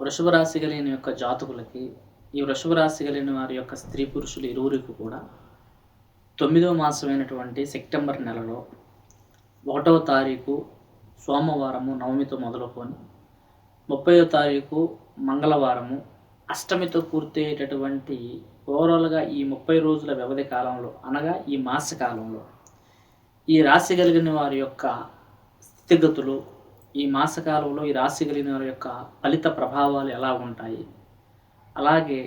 వృషభ రాశి కలిగిన యొక్క జాతకులకి ఈ వృషభ రాశి కలిగిన వారి యొక్క స్త్రీ పురుషులు ఇరువురికి కూడా తొమ్మిదవ మాసమైనటువంటి సెప్టెంబర్ నెలలో ఒకటవ తారీఖు సోమవారము నవమితో మొదలుకొని ముప్పైవ తారీఖు మంగళవారము అష్టమితో పూర్తయ్యేటటువంటి ఓవరాల్గా ఈ ముప్పై రోజుల వ్యవధి కాలంలో అనగా ఈ మాస కాలంలో ఈ రాశి కలిగిన వారి యొక్క స్థితిగతులు ఈ మాసకాలంలో ఈ రాశి కలిగిన వారి యొక్క ఫలిత ప్రభావాలు ఎలా ఉంటాయి? అలాగే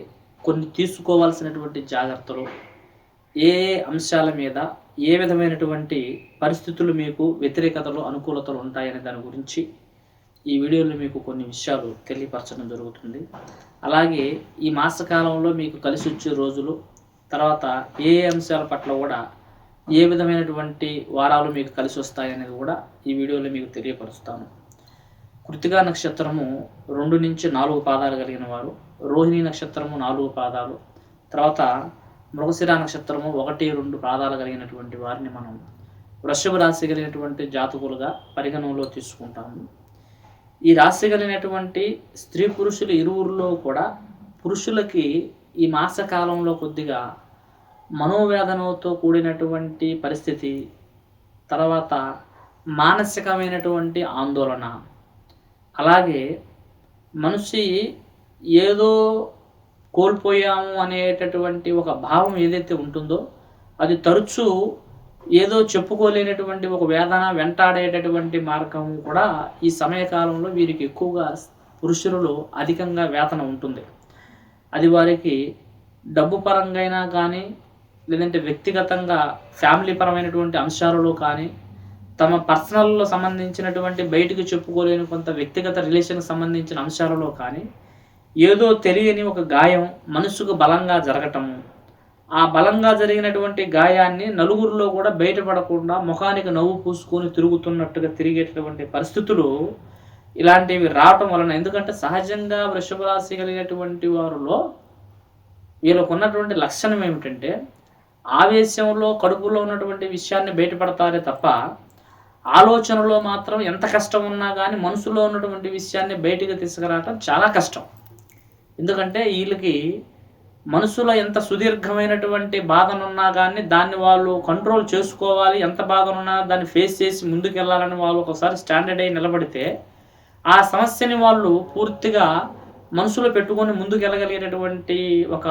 కొన్ని తీసుకోవాల్సినటువంటి జాగ్రత్తలు ఏ ఏ అంశాల మీద ఏ విధమైనటువంటి పరిస్థితులు మీకు వ్యతిరేకతలు అనుకూలతలు ఉంటాయనే దాని గురించి ఈ వీడియోలో మీకు కొన్ని విషయాలు తెలియపరచడం జరుగుతుంది. అలాగే ఈ మాసకాలంలో మీకు కలిసి వచ్చే రోజులు తర్వాత ఏ ఏ అంశాల పట్ల కూడా ఏ విధమైనటువంటి వారాలు మీకు కలిసి వస్తాయనేది కూడా ఈ వీడియోలో మీకు తెలియపరుస్తాను. కృతిగా నక్షత్రము రెండు నుంచి నాలుగు పాదాలు కలిగిన వారు రోహిణి నక్షత్రము నాలుగు పాదాలు తర్వాత మృగశిర నక్షత్రము ఒకటి రెండు పాదాలు కలిగినటువంటి వారిని మనం వృషభ రాశి కలిగినటువంటి జాతకులుగా పరిగణనలో తీసుకుంటాము. ఈ రాశి కలిగినటువంటి స్త్రీ పురుషులు ఇరువురిలో కూడా పురుషులకి ఈ మాసకాలంలో కొద్దిగా మనోవేదనతో కూడినటువంటి పరిస్థితి తర్వాత మానసికమైనటువంటి ఆందోళన అలాగే మనిషి ఏదో కోల్పోయాము అనేటటువంటి ఒక భావం ఏదైతే ఉంటుందో అది తరచూ ఏదో చెప్పుకోలేనటువంటి ఒక వేదన వెంటాడేటటువంటి మార్గం కూడా ఈ సమయకాలంలో వీరికి ఎక్కువగా పురుషులలో అధికంగా వేతన ఉంటుంది. అది వారికి డబ్బు పరంగా కానీ లేదంటే వ్యక్తిగతంగా ఫ్యామిలీ పరమైనటువంటి అంశాలలో కానీ తమ పర్సనల్లో సంబంధించినటువంటి బయటకు చెప్పుకోలేని కొంత వ్యక్తిగత రిలేషన్కి సంబంధించిన అంశాలలో కానీ ఏదో తెలియని ఒక గాయం మనసుకు బలంగా జరగటము. ఆ బలంగా జరిగినటువంటి గాయాన్ని నలుగురిలో కూడా బయటపడకుండా ముఖానికి నవ్వు పూసుకొని తిరుగుతున్నట్టుగా తిరిగేటటువంటి పరిస్థితులు ఇలాంటివి రావటం వలన ఎందుకంటే సహజంగా వృషభ రాశి కలిగినటువంటి వారిలో వీళ్ళకు ఉన్నటువంటి లక్షణం ఏమిటంటే ఆవేశంలో కడుపులో ఉన్నటువంటి విషయాన్ని బయటపడతారే తప్ప ఆలోచనలో మాత్రం ఎంత కష్టం ఉన్నా కానీ మనసులో ఉన్నటువంటి విషయాన్ని బయటికి తీసుకురావటం చాలా కష్టం. ఎందుకంటే వీళ్ళకి మనసులో ఎంత సుదీర్ఘమైనటువంటి బాధనున్నా కానీ దాన్ని వాళ్ళు కంట్రోల్ చేసుకోవాలి. ఎంత బాధనున్నా దాన్ని ఫేస్ చేసి ముందుకెళ్ళాలని వాళ్ళు ఒకసారి స్టాండర్డ్ అయి నిలబడితే ఆ సమస్యని వాళ్ళు పూర్తిగా మనసులో పెట్టుకొని ముందుకెళ్ళగలిగేటటువంటి ఒక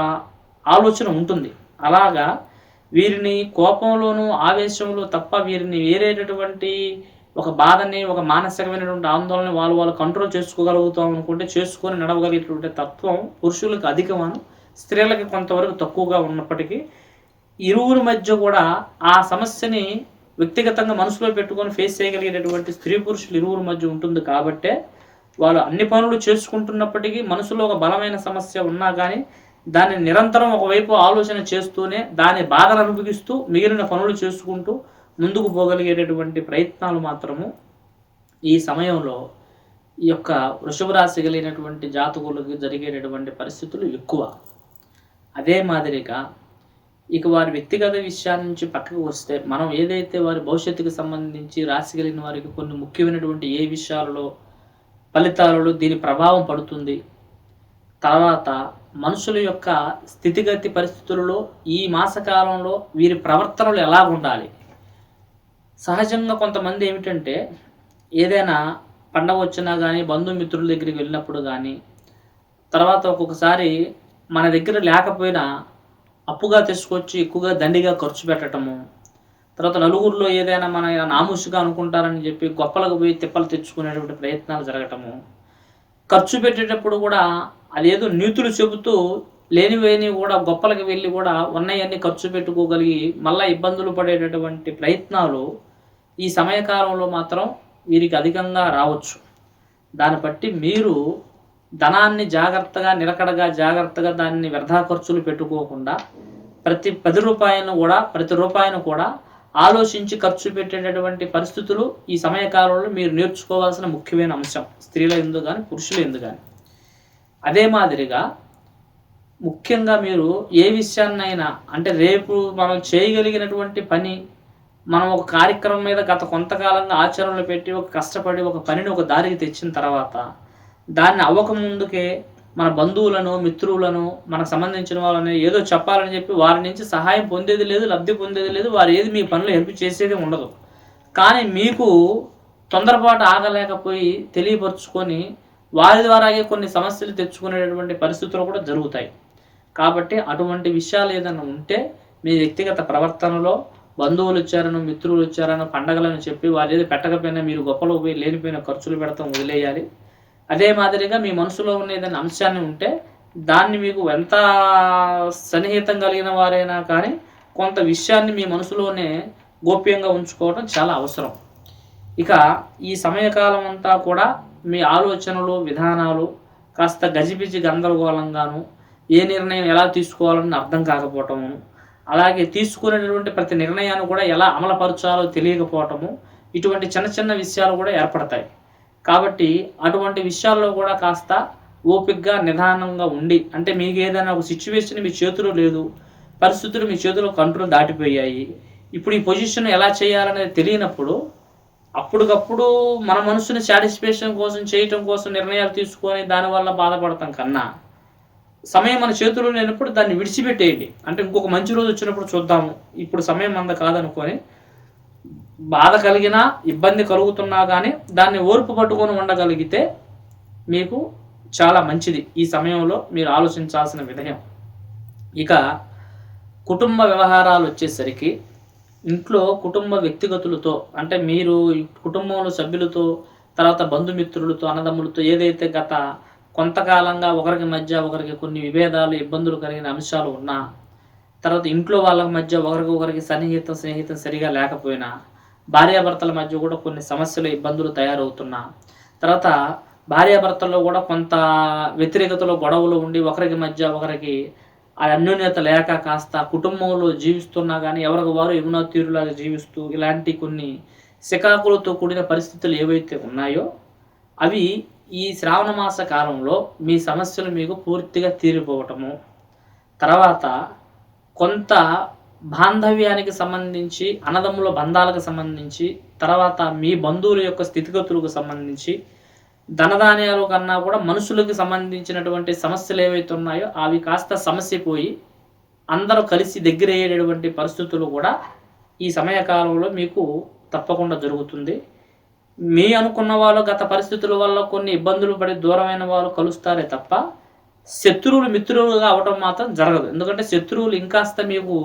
ఆలోచన ఉంటుంది. అలాగా వీరిని కోపంలోనూ ఆవేశంలో తప్ప వీరిని వేరేటటువంటి ఒక బాధని ఒక మానసికమైనటువంటి ఆందోళన వాళ్ళు వాళ్ళు కంట్రోల్ చేసుకోగలుగుతాం అనుకుంటే చేసుకొని నడవగలిగేటువంటి తత్వం పురుషులకు అధికమను స్త్రీలకు కొంతవరకు తక్కువగా ఉన్నప్పటికీ ఇరువురి మధ్య కూడా ఆ సమస్యని వ్యక్తిగతంగా మనసులో పెట్టుకొని ఫేస్ చేయగలిగేటటువంటి స్త్రీ పురుషులు ఇరువురి మధ్య ఉంటుంది కాబట్టే వాళ్ళు అన్ని పనులు చేసుకుంటున్నప్పటికీ మనసులో ఒక బలమైన సమస్య ఉన్నా కానీ దాన్ని నిరంతరం ఒకవైపు ఆలోచన చేస్తూనే దాని బాధను అనుభవిస్తూ మిగిలిన పనులు చేసుకుంటూ ముందుకు పోగలిగేటటువంటి ప్రయత్నాలు మాత్రము ఈ సమయంలో ఈ యొక్క వృషభ రాశి కలిగినటువంటి జాతకులకు జరిగేటటువంటి పరిస్థితులు ఎక్కువ. అదే మాదిరిగా ఇక వారి వ్యక్తిగత విషయాల నుంచి పక్కకు వస్తే మనం ఏదైతే వారి భవిష్యత్తుకు సంబంధించి రాశి కలిగిన వారికి కొన్ని ముఖ్యమైనటువంటి ఏ విషయాలలో ఫలితాలలో దీని ప్రభావం పడుతుంది తర్వాత మనుషుల యొక్క స్థితిగతి పరిస్థితులలో ఈ మాసకాలంలో వీరి ప్రవర్తనలు ఎలా ఉండాలి సహజంగా కొంతమంది ఏమిటంటే ఏదైనా పండగ వచ్చినా కానీ బంధుమిత్రుల దగ్గరికి వెళ్ళినప్పుడు కానీ తర్వాత ఒక్కొక్కసారి మన దగ్గర లేకపోయినా అప్పుగా తీసుకొచ్చి ఎక్కువగా దండిగా ఖర్చు పెట్టడము తర్వాత నలుగురిలో ఏదైనా మన నామూషిగా అనుకుంటారని చెప్పి గొప్పలకు పోయి తిప్పలు తెచ్చుకునేటువంటి ప్రయత్నాలు జరగటము ఖర్చు పెట్టేటప్పుడు కూడా అదేదో నీతులు చెబుతూ లేనివేని కూడా గొప్పలకు వెళ్ళి కూడా ఉన్నాయన్నీ ఖర్చు పెట్టుకోగలిగి మళ్ళా ఇబ్బందులు పడేటటువంటి ప్రయత్నాలు ఈ సమయకాలంలో మాత్రం వీరికి అధికంగా రావచ్చు. దాన్ని బట్టి మీరు ధనాన్ని జాగ్రత్తగా నిలకడగా జాగ్రత్తగా దాన్ని వ్యర్థా ఖర్చులు పెట్టుకోకుండా ప్రతి పది రూపాయలను కూడా ప్రతి రూపాయను కూడా ఆలోచించి ఖర్చు పెట్టేటటువంటి పరిస్థితులు ఈ సమయకాలంలో మీరు నేర్చుకోవాల్సిన ముఖ్యమైన అంశం. స్త్రీల ఎందు కానీ పురుషుల ఎందు కానీ అదే మాదిరిగా ముఖ్యంగా మీరు ఏ విషయాన్నైనా అంటే రేపు మనం చేయగలిగినటువంటి పని మనం ఒక కార్యక్రమం మీద గత కొంతకాలంగా ఆచరణలో పెట్టి ఒక కష్టపడి ఒక పనిని ఒక దారికి తెచ్చిన తర్వాత దాన్ని అవ్వక ముందుకే మన బంధువులను మిత్రులను మనకు సంబంధించిన వాళ్ళని ఏదో చెప్పాలని చెప్పి వారి నుంచి సహాయం పొందేది లేదు లబ్ధి పొందేది లేదు వారు ఏది మీ పనులు హెల్ప్ చేసేది ఉండదు. కానీ మీకు తొందరపాటు ఆగలేకపోయి తెలియపరుచుకొని వారి ద్వారాగే కొన్ని సమస్యలు తెచ్చుకునేటటువంటి పరిస్థితులు కూడా జరుగుతాయి. కాబట్టి అటువంటి విషయాలు ఏదైనా ఉంటే మీ వ్యక్తిగత ప్రవర్తనలో బంధువులు వచ్చారను మిత్రులు వచ్చారను పండగలను చెప్పి వారు ఏది పెట్టకపోయినా మీరు గొప్పలో పోయి లేనిపోయిన ఖర్చులు పెడతాం వదిలేయాలి. అదే మాదిరిగా మీ మనసులో ఉన్న ఏదైనా అంశాన్ని ఉంటే దాన్ని మీకు ఎంత సన్నిహితం కలిగిన వారైనా కానీ కొంత విషయాన్ని మీ మనసులోనే గోప్యంగా ఉంచుకోవడం చాలా అవసరం. ఇక ఈ సమయకాలం అంతా కూడా మీ ఆలోచనలు విధానాలు కాస్త గజిబిజి గందరగోళంగాను ఏ నిర్ణయం ఎలా తీసుకోవాలని అర్థం కాకపోవటము అలాగే తీసుకునేటటువంటి ప్రతి నిర్ణయాన్ని కూడా ఎలా అమలుపరచాలో తెలియకపోవటము ఇటువంటి చిన్న చిన్న విషయాలు కూడా ఏర్పడతాయి. కాబట్టి అటువంటి విషయాల్లో కూడా కాస్త ఓపికగా నిదానంగా ఉండి అంటే మీకు ఏదైనా ఒక సిచ్యువేషన్ మీ చేతిలో లేదు పరిస్థితులు మీ చేతిలో కంట్రోల్ దాటిపోయాయి ఇప్పుడు ఈ పొజిషన్ ఎలా చేయాలనేది తెలియనప్పుడు అప్పటికప్పుడు మన మనసుని సాటిస్ఫాక్షన్ కోసం చేయటం కోసం నిర్ణయాలు తీసుకొని దానివల్ల బాధపడతాం కన్నా సమయం మన చేతిలో లేనప్పుడు దాన్ని విడిచిపెట్టేయండి. అంటే ఇంకొక మంచి రోజు వచ్చినప్పుడు చూద్దాము. ఇప్పుడు సమయం అంద కాదనుకొని బాధ కలిగినా ఇబ్బంది కలుగుతున్నా కానీ దాన్ని ఓర్పు పట్టుకొని ఉండగలిగితే మీకు చాలా మంచిది. ఈ సమయంలో మీరు ఆలోచించాల్సిన విధయం. ఇక కుటుంబ వ్యవహారాలు వచ్చేసరికి ఇంట్లో కుటుంబ వ్యక్తిగతులతో అంటే మీరు కుటుంబంలో సభ్యులతో తర్వాత బంధుమిత్రులతో అన్నదమ్ములతో ఏదైతే గత కొంతకాలంగా ఒకరికి మధ్య ఒకరికి కొన్ని విభేదాలు ఇబ్బందులు కలిగిన అంశాలు ఉన్నా తర్వాత ఇంట్లో వాళ్ళ మధ్య ఒకరికి ఒకరికి సన్నిహితం స్నేహితం సరిగా లేకపోయినా భార్యాభర్తల మధ్య కూడా కొన్ని సమస్యలు ఇబ్బందులు తయారవుతున్నా తర్వాత భార్యాభర్తల్లో కూడా కొంత వ్యతిరేకతలో గొడవలు ఉండి ఒకరికి మధ్య ఒకరికి ఆ అన్యోన్యత లేక కాస్త కుటుంబంలో జీవిస్తున్నా కానీ ఎవరికి వారు యమునా తీరులాగా జీవిస్తూ ఇలాంటి కొన్ని శికాకులతో కూడిన పరిస్థితులు ఏవైతే ఉన్నాయో అవి ఈ శ్రావణ మాస కాలంలో మీ సమస్యలు మీకు పూర్తిగా తీరిపోవటము. తర్వాత కొంత బాంధవ్యానికి సంబంధించి అన్నదమ్ముల బంధాలకు సంబంధించి తర్వాత మీ బంధువుల యొక్క స్థితిగతులకు సంబంధించి ధనధాన్యాల కన్నా కూడా మనుషులకు సంబంధించినటువంటి సమస్యలు ఏవైతే ఉన్నాయో అవి కాస్త సమస్య పోయి అందరూ కలిసి దగ్గర అయ్యేటటువంటి పరిస్థితులు కూడా ఈ సమయకాలంలో మీకు తప్పకుండా జరుగుతుంది. మీ అనుకున్న వాళ్ళు గత పరిస్థితుల వల్ల కొన్ని ఇబ్బందులు పడి దూరమైన వాళ్ళు కలుస్తారే తప్ప శత్రువులు మిత్రులుగా అవటం మాత్రం జరగదు. ఎందుకంటే శత్రువులు ఇంకాస్త మీకు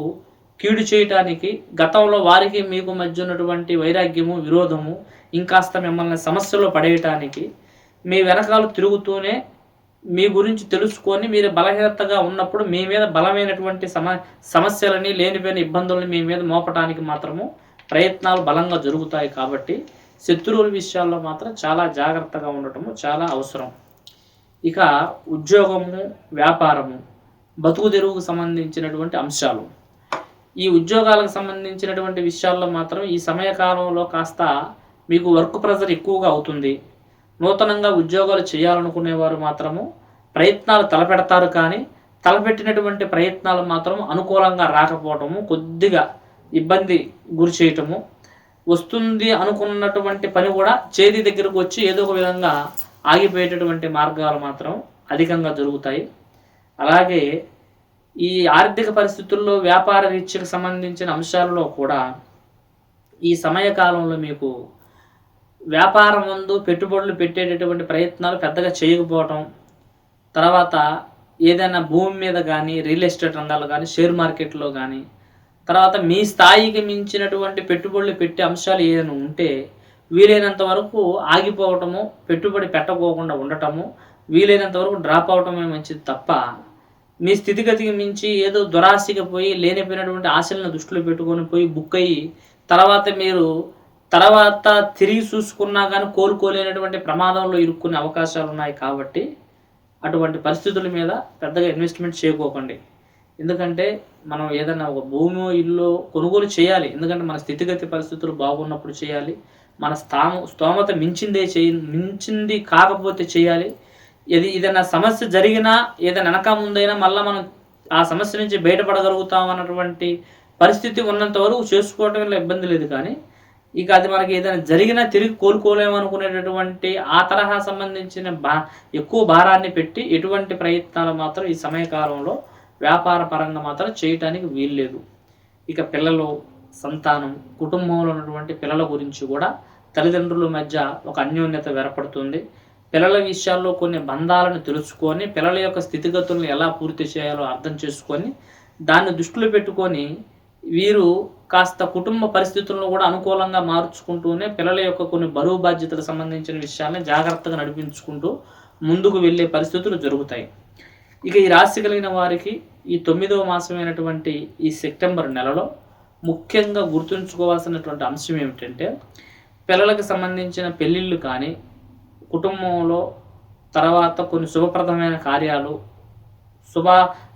కీడు చేయటానికి గతంలో వారికి మీకు మధ్య ఉన్నటువంటి వైరాగ్యము విరోధము ఇంకాస్త మిమ్మల్ని సమస్యలో పడేయటానికి మీ వెనకాల తిరుగుతూనే మీ గురించి తెలుసుకొని మీరు బలహీనతగా ఉన్నప్పుడు మీ మీద బలమైనటువంటి సమ సమస్యలని లేనిపోయిన ఇబ్బందులని మీ మీద మోపటానికి మాత్రము ప్రయత్నాలు బలంగా జరుగుతాయి కాబట్టి శత్రువుల విషయాల్లో మాత్రం చాలా జాగ్రత్తగా ఉండటము చాలా అవసరం. ఇక ఉద్యోగము వ్యాపారము బతుకు తెరువుకు సంబంధించినటువంటి అంశాలు. ఈ ఉద్యోగాలకు సంబంధించినటువంటి విషయాల్లో మాత్రం ఈ సమయకాలంలో కాస్త మీకు వర్క్ ప్రెజర్ ఎక్కువగా అవుతుంది. నూతనంగా ఉద్యోగాలు చేయాలనుకునేవారు మాత్రము ప్రయత్నాలు తలపెడతారు కానీ తలపెట్టినటువంటి ప్రయత్నాలు మాత్రం అనుకూలంగా రాకపోవటము కొద్దిగా ఇబ్బంది గురి చేయటము వస్తుంది అనుకున్నటువంటి పని కూడా చేతి దగ్గరకు వచ్చి ఏదో ఒక విధంగా ఆగిపోయేటటువంటి మార్గాలు మాత్రం అధికంగా జరుగుతాయి. అలాగే ఈ ఆర్థిక పరిస్థితుల్లో వ్యాపార రీత్యకు సంబంధించిన అంశాలలో కూడా ఈ సమయకాలంలో మీకు వ్యాపారం ముందు పెట్టుబడులు పెట్టేటటువంటి ప్రయత్నాలు పెద్దగా చేయకపోవటం తర్వాత ఏదైనా భూమి మీద కానీ రియల్ ఎస్టేట్ రంగాల్లో కానీ షేర్ మార్కెట్లో కానీ తర్వాత మీ స్థాయికి మించినటువంటి పెట్టుబడులు పెట్టే అంశాలు ఏదైనా ఉంటే వీలైనంత వరకు ఆగిపోవటము పెట్టుబడి పెట్టకోకుండా ఉండటము వీలైనంత వరకు డ్రాప్ అవటమే మంచిది తప్ప మీ స్థితిగతికి మించి ఏదో దురాశగా పోయి లేనిపోయినటువంటి ఆశలను దృష్టిలో పెట్టుకొని పోయి బుక్ అయ్యి తర్వాత మీరు తర్వాత తిరిగి చూసుకున్నా కానీ కోలుకోలేనటువంటి ప్రమాదంలో ఇరుక్కునే అవకాశాలు ఉన్నాయి కాబట్టి అటువంటి పరిస్థితుల మీద పెద్దగా ఇన్వెస్ట్మెంట్ చేయకోకండి. ఎందుకంటే మనం ఏదైనా ఒక భూమి ఇల్లు కొనుగోలు చేయాలి. ఎందుకంటే మన స్థితిగతి పరిస్థితులు బాగున్నప్పుడు చేయాలి. మన స్థామ స్తోమత మించిందే చేయ మించింది కాకపోతే చేయాలి. ఇది ఏదైనా సమస్య జరిగినా ఏదైనా వెనక ముందైనా మళ్ళీ మనం ఆ సమస్య నుంచి బయటపడగలుగుతాం అన్నటువంటి పరిస్థితి ఉన్నంత వరకు చేసుకోవటం ఇబ్బంది లేదు కానీ ఇక అది మనకి ఏదైనా జరిగినా తిరిగి కోలుకోలేమనుకునేటటువంటి ఆ తరహా సంబంధించిన బా ఎక్కువ భారాన్ని పెట్టి ఎటువంటి ప్రయత్నాలు మాత్రం ఈ సమయకాలంలో వ్యాపార పరంగా మాత్రం చేయటానికి వీల్లేదు. ఇక పిల్లలు సంతానం కుటుంబంలో ఉన్నటువంటి పిల్లల గురించి కూడా తల్లిదండ్రుల మధ్య ఒక అన్యోన్యత ఏర్పడుతుంది. పిల్లల విషయాల్లో కొన్ని బంధాలను తెలుసుకొని పిల్లల యొక్క స్థితిగతులను ఎలా పూర్తి చేయాలో అర్థం చేసుకొని దాన్ని దృష్టిలో పెట్టుకొని వీరు కాస్త కుటుంబ పరిస్థితులను కూడా అనుకూలంగా మార్చుకుంటూనే పిల్లల యొక్క కొన్ని బరువు బాధ్యతలకు సంబంధించిన విషయాల్ని జాగ్రత్తగా నడిపించుకుంటూ ముందుకు వెళ్ళే పరిస్థితులు జరుగుతాయి. ఇక ఈ రాశి కలిగిన వారికి ఈ తొమ్మిదవ మాసమైనటువంటి ఈ సెప్టెంబర్ నెలలో ముఖ్యంగా గుర్తుంచుకోవాల్సినటువంటి అంశం ఏమిటంటే పిల్లలకు సంబంధించిన పెళ్ళిళ్ళు కానీ కుటుంబంలో తర్వాత కొన్ని శుభప్రదమైన కార్యాలు శుభ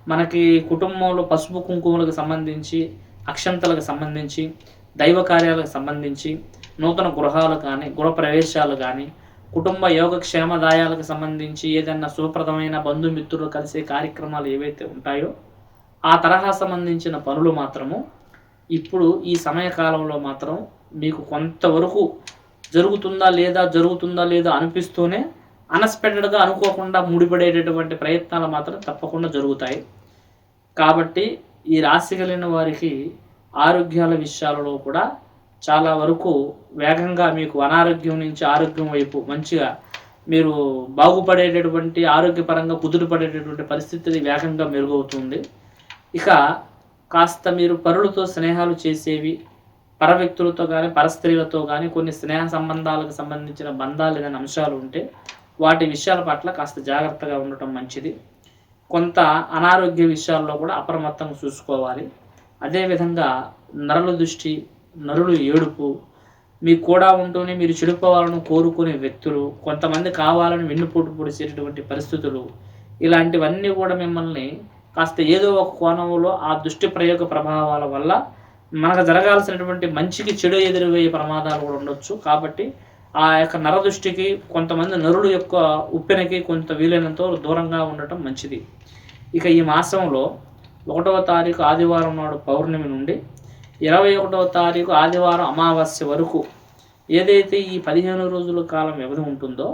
మనకి కుటుంబంలో పసుపు కుంకుమలకు సంబంధించి అక్షంతలకు సంబంధించి దైవ కార్యాలకు సంబంధించి నూతన గృహాలు కానీ గృహ ప్రవేశాలు కానీ కుటుంబ యోగక్షేమదాయాలకు సంబంధించి ఏదైనా సుప్రదమైన బంధుమిత్రులు కలిసే కార్యక్రమాలు ఏవైతే ఉంటాయో ఆ తరహా సంబంధించిన పనులు మాత్రము ఇప్పుడు ఈ సమయకాలంలో మాత్రం మీకు కొంతవరకు జరుగుతుందా లేదా జరుగుతుందా లేదా అనిపిస్తూనే అన్ఎక్స్పెక్టెడ్గా అనుకోకుండా ముడిపడేటటువంటి ప్రయత్నాలు మాత్రం తప్పకుండా జరుగుతాయి. కాబట్టి ఈ రాశి కలిగిన వారికి ఆరోగ్యాల విషయాలలో కూడా చాలా వరకు వేగంగా మీకు అనారోగ్యం నుంచి ఆరోగ్యం వైపు మంచిగా మీరు బాగుపడేటటువంటి ఆరోగ్యపరంగా కుదురుపడేటటువంటి పరిస్థితి వేగంగా మెరుగవుతుంది. ఇక కాస్త మీరు పరులతో స్నేహాలు చేసేవి పర వ్యక్తులతో కానీ పరస్త్రీలతో కానీ కొన్ని స్నేహ సంబంధాలకు సంబంధించిన బంధాలు ఏదైనా అంశాలు ఉంటే వాటి విషయాల పట్ల కాస్త జాగ్రత్తగా ఉండటం మంచిది. కొంత అనారోగ్య విషయాల్లో కూడా అప్రమత్తంగా చూసుకోవాలి. అదేవిధంగా నరుల దృష్టి నరులు ఏడుపు మీకు కూడా ఉంటూనే మీరు చెడిపోవాలని కోరుకునే వ్యక్తులు కొంతమంది కావాలని వెన్నుపోటు పొడిచేటటువంటి పరిస్థితులు ఇలాంటివన్నీ కూడా మిమ్మల్ని కాస్త ఏదో ఒక కోణంలో ఆ దృష్టి ప్రయోగ ప్రభావాల వల్ల మనకు జరగాల్సినటువంటి మంచికి చెడు ఎదురయ్యే ప్రమాదాలు కూడా ఉండొచ్చు. కాబట్టి ఆ యొక్క నరదృష్టికి కొంతమంది నరుడు యొక్క ఉప్పెనకి కొంత వీలైనంత దూరంగా ఉండటం మంచిది. ఇక ఈ మాసంలో ఒకటవ తారీఖు ఆదివారం నాడు పౌర్ణమి నుండి ఇరవై ఒకటవ తారీఖు ఆదివారం అమావాస్య వరకు ఏదైతే ఈ పదిహేను రోజుల కాలం వ్యవధి ఉంటుందో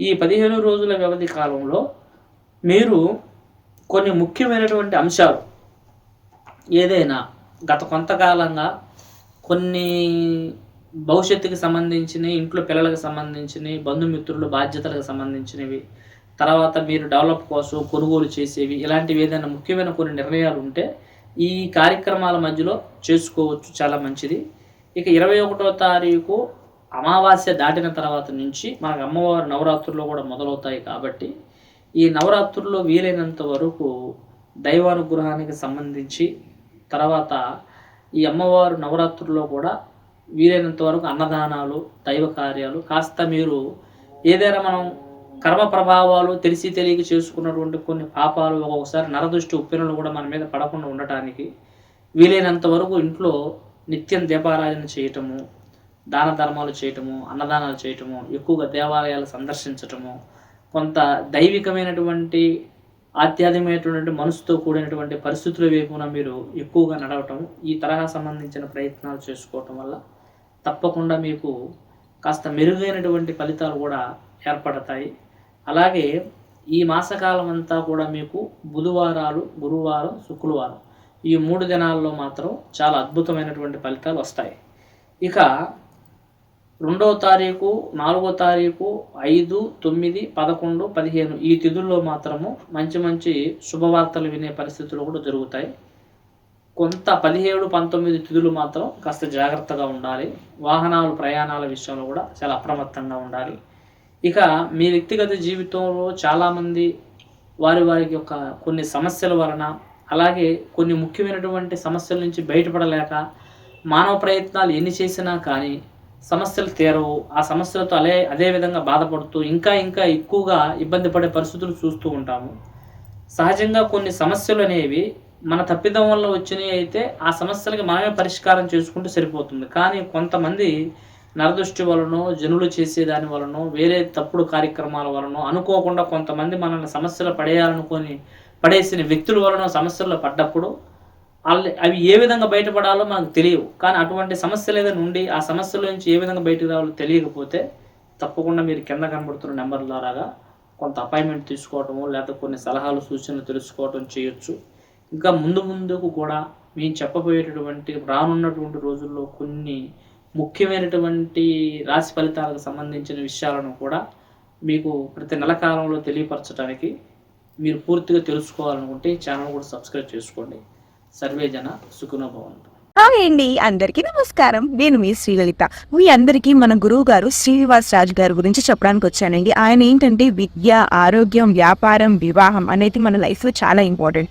ఈ పదిహేను రోజుల వ్యవధి కాలంలో మీరు కొన్ని ముఖ్యమైనటువంటి అంశాలు ఏదైనా గత కొంతకాలంగా కొన్ని భవిష్యత్తుకి సంబంధించినవి ఇంట్లో పిల్లలకు సంబంధించినవి బంధుమిత్రులు బాధ్యతలకు సంబంధించినవి. తర్వాత మీరు డెవలప్ కోసం కొనుగోలు చేసేవి ఇలాంటివి ఏదైనా ముఖ్యమైన కొన్ని నిర్ణయాలు ఉంటే ఈ కార్యక్రమాల మధ్యలో చేసుకోవచ్చు. చాలా మంచిది. ఇక ఇరవై ఒకటో తారీఖు అమావాస్య దాటిన తర్వాత నుంచి మనకు అమ్మవారి నవరాత్రులు కూడా మొదలవుతాయి కాబట్టి ఈ నవరాత్రుల్లో వీలైనంత వరకు దైవానుగ్రహానికి సంబంధించి తర్వాత ఈ అమ్మవారు నవరాత్రుల్లో కూడా వీలైనంత వరకు అన్నదానాలు దైవ కార్యాలు కాస్త మీరు ఏదైనా మనం కర్మ ప్రభావాలు తెలిసి తెలియక చేసుకున్నటువంటి కొన్ని పాపాలు ఒక్కొక్కసారి నరదృష్టి ఉప్పెనలు కూడా మన మీద పడకుండా ఉండటానికి వీలైనంత వరకు ఇంట్లో నిత్యం దీపారాధన చేయటము దాన ధర్మాలు చేయటము అన్నదానాలు చేయటము ఎక్కువగా దేవాలయాలు సందర్శించటము కొంత దైవికమైనటువంటి ఆధ్యాత్మికమైనటువంటి మనసుతో కూడినటువంటి పరిస్థితుల వైపున మీరు ఎక్కువగా నడవటం ఈ తరహా సంబంధించిన ప్రయత్నాలు చేసుకోవటం వల్ల తప్పకుండా మీకు కాస్త మెరుగైనటువంటి ఫలితాలు కూడా ఏర్పడతాయి. అలాగే ఈ మాసకాలం అంతా కూడా మీకు బుధవారాలు గురువారం శుక్రవారం ఈ మూడు దినాల్లో మాత్రం చాలా అద్భుతమైనటువంటి ఫలితాలు వస్తాయి. ఇక రెండవ తారీఖు నాలుగో తారీఖు ఐదు తొమ్మిది పదకొండు పదిహేను ఈ తిథుల్లో మాత్రము మంచి మంచి శుభవార్తలు వినే పరిస్థితులు కూడా జరుగుతాయి. కొంత పదిహేడు పంతొమ్మిది తిథులు మాత్రం కాస్త జాగ్రత్తగా ఉండాలి. వాహనాలు ప్రయాణాల విషయంలో కూడా చాలా అప్రమత్తంగా ఉండాలి. ఇక మీ వ్యక్తిగత జీవితంలో చాలామంది వారి వారికి యొక్క కొన్ని సమస్యల వలన అలాగే కొన్ని ముఖ్యమైనటువంటి సమస్యల నుంచి బయటపడలేక మానవ ప్రయత్నాలు ఎన్ని చేసినా కానీ సమస్యలు తీరవు. ఆ సమస్యలతో అలే అదే విధంగా బాధపడుతూ ఇంకా ఇంకా ఎక్కువగా ఇబ్బంది పడే పరిస్థితులు చూస్తూ ఉంటాము. సహజంగా కొన్ని సమస్యలు అనేవి మన తప్పిదం వల్ల వచ్చినవి అయితే ఆ సమస్యలకి మనమే పరిష్కారం చేసుకుంటూ సరిపోతుంది. కానీ కొంతమంది నరదృష్టి వలనో జనులు చేసే దాని వలనో వేరే తప్పుడు కార్యక్రమాల వలనో అనుకోకుండా కొంతమంది మనల్ని సమస్యలు పడేయాలనుకొని పడేసిన వ్యక్తుల వలన సమస్యల్లో పడ్డప్పుడు వాళ్ళ అవి ఏ విధంగా బయటపడాలో మనకు తెలియవు. కానీ అటువంటి సమస్యలు ఏదైనా ఉండి ఆ సమస్యల నుంచి ఏ విధంగా బయటకు రావాలో తెలియకపోతే తప్పకుండా మీరు కింద కనబడుతున్న నెంబర్ ద్వారాగా కొంత అపాయింట్మెంట్ తీసుకోవటము లేకపోతే కొన్ని సలహాలు సూచనలు తెలుసుకోవటం చేయొచ్చు. ఇంకా ముందు ముందుకు కూడా మేము చెప్పబోయేటటువంటి రానున్నటువంటి రోజుల్లో కొన్ని ముఖ్యమైనటువంటి రాశి ఫలితాలకు సంబంధించిన విషయాలను కూడా మీకు ప్రతి నెల కాలంలో తెలియపరచడానికి మీరు పూర్తిగా తెలుసుకోవాలనుకుంటే ఈ ఛానల్ కూడా సబ్స్క్రైబ్ చేసుకోండి. సర్వే జన సుఖనో హాయ్ అండి అందరికీ నమస్కారం. నేను మీ శ్రీలలిత. మీ అందరికీ మన గురువు గారు శ్రీనివాస్ రాజు గారి గురించి చెప్పడానికి వచ్చానండి. ఆయన ఏంటంటే విద్య ఆరోగ్యం వ్యాపారం వివాహం అనేది మన లైఫ్లో చాలా ఇంపార్టెంట్.